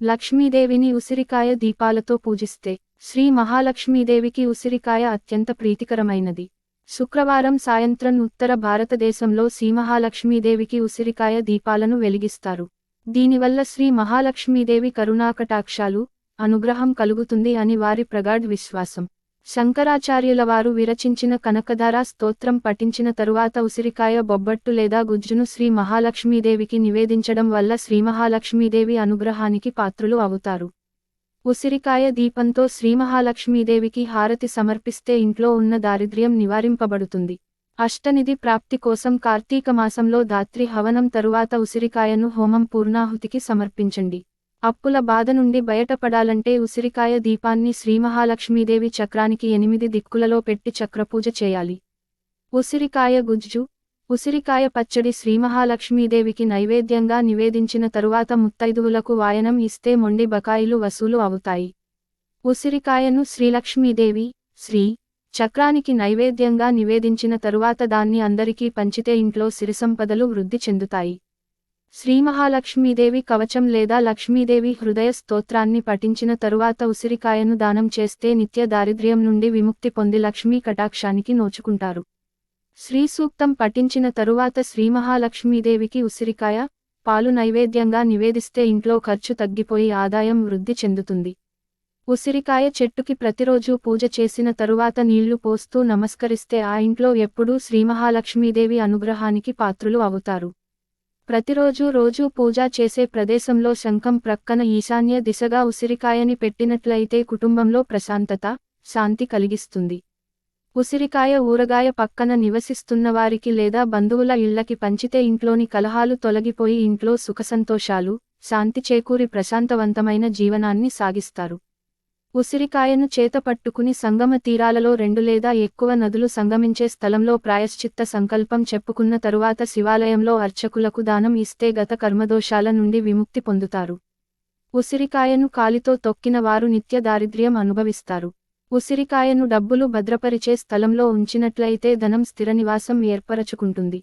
లక్ష్మీదేవిని ఉసిరికాయ దీపాలతో పూజిస్తే శ్రీ మహాలక్ష్మీదేవికి ఉసిరికాయ అత్యంత ప్రీతికరమైనది. శుక్రవారం సాయంత్రం ఉత్తర భారతదేశంలో శ్రీమహాలక్ష్మీదేవికి ఉసిరికాయ దీపాలను వెలిగిస్తారు. దీనివల్ల శ్రీ మహాలక్ష్మీదేవి కరుణాకటాక్షాలు అనుగ్రహం కలుగుతుంది అని వారి ప్రగాఢ విశ్వాసం. శంకరాచార్యులవారు విరచించిన కనకధార స్తోత్రం పఠించిన తరువాత ఉసిరికాయ బొబ్బట్టు లేదా గుజ్జును శ్రీ మహాలక్ష్మీదేవికి నివేదించడం వల్ల శ్రీ మహాలక్ష్మీదేవి అనుగ్రహానికి పాత్రులు అవుతారు. ఉసిరికాయ దీపంతో శ్రీ మహాలక్ష్మీదేవికి హారతి సమర్పిస్తే ఇంట్లో ఉన్న దారిద్ర్యం నివారింపబడుతుంది. అష్టనిధి ప్రాప్తి కోసం కార్తీక మాసంలో దాత్రి హవనం తరువాత ఉసిరికాయను హోమం పూర్ణాహుతికి సమర్పించండి. అప్పుల బాధ నుండి బయటపడాలంటే ఉసిరికాయ దీపాన్ని శ్రీమహాలక్ష్మీదేవి చక్రానికి ఎనిమిది దిక్కులలో పెట్టి చక్రపూజ చేయాలి. ఉసిరికాయ గుజ్జు ఉసిరికాయ పచ్చడి శ్రీమహాలక్ష్మీదేవికి నైవేద్యంగా నివేదించిన తరువాత ముత్తైదువులకు వాయనం ఇస్తే మొండి బకాయిలు వసూలు అవుతాయి. ఉసిరికాయను శ్రీలక్ష్మీదేవి శ్రీ చక్రానికి నైవేద్యంగా నివేదించిన తరువాత దాన్ని అందరికీ పంచితే ఇంట్లో సిరిసంపదలు వృద్ధి చెందుతాయి. శ్రీ మహాలక్ష్మీదేవి కవచం లేదా లక్ష్మీదేవి హృదయ స్తోత్రాన్ని పఠించిన తరువాత ఉసిరికాయను దానం చేస్తే నిత్య దారిద్ర్యం నుండి విముక్తి పొంది లక్ష్మీ కటాక్షానికి నోచుకుంటారు. శ్రీ సూక్తం పఠించిన తరువాత శ్రీ మహాలక్ష్మీదేవికి ఉసిరికాయ పాలు నైవేద్యంగా నివేదిస్తే ఇంట్లో ఖర్చు తగ్గిపోయి ఆదాయం వృద్ధి చెందుతుంది. ఉసిరికాయ చెట్టుకి ప్రతిరోజు పూజ చేసిన తరువాత నీళ్ళు పోస్తూ నమస్కరిస్తే ఆ ఇంట్లో ఎప్పుడూ శ్రీమహాలక్ష్మీదేవి అనుగ్రహానికి పాత్రులు అవుతారు. ప్రతిరోజు రోజూ పూజ చేసే ప్రదేశంలో శంఖం ప్రక్కన ఈశాన్య దిశగా ఉసిరికాయని పెట్టినట్లయితే కుటుంబంలో ప్రశాంతత శాంతి కలిగిస్తుంది. ఉసిరికాయ ఊరగాయ పక్కన నివసిస్తున్న వారికి లేదా బంధువుల ఇళ్ళకి పంచితే ఇంట్లోని కలహాలు తొలగిపోయి ఇంట్లో సుఖసంతోషాలు శాంతి చేకూరి ప్రశాంతవంతమైన జీవనాన్ని సాగిస్తారు. ఉసిరికాయను చేతపట్టుకుని సంగమ తీరాలలో రెండు లేదా ఎక్కువ నదులు సంగమించే స్థలంలో ప్రాయశ్చిత్త సంకల్పం చెప్పుకున్న తరువాత శివాలయంలో అర్చకులకు దానం ఇస్తే గత కర్మదోషాల నుండి విముక్తి పొందుతారు. ఉసిరికాయను కాలితో తొక్కిన వారు నిత్య దారిద్ర్యం అనుభవిస్తారు. ఉసిరికాయను డబ్బులు భద్రపరిచే స్థలంలో ఉంచినట్లయితే ధనం స్థిర నివాసం ఏర్పరచుకుంటుంది.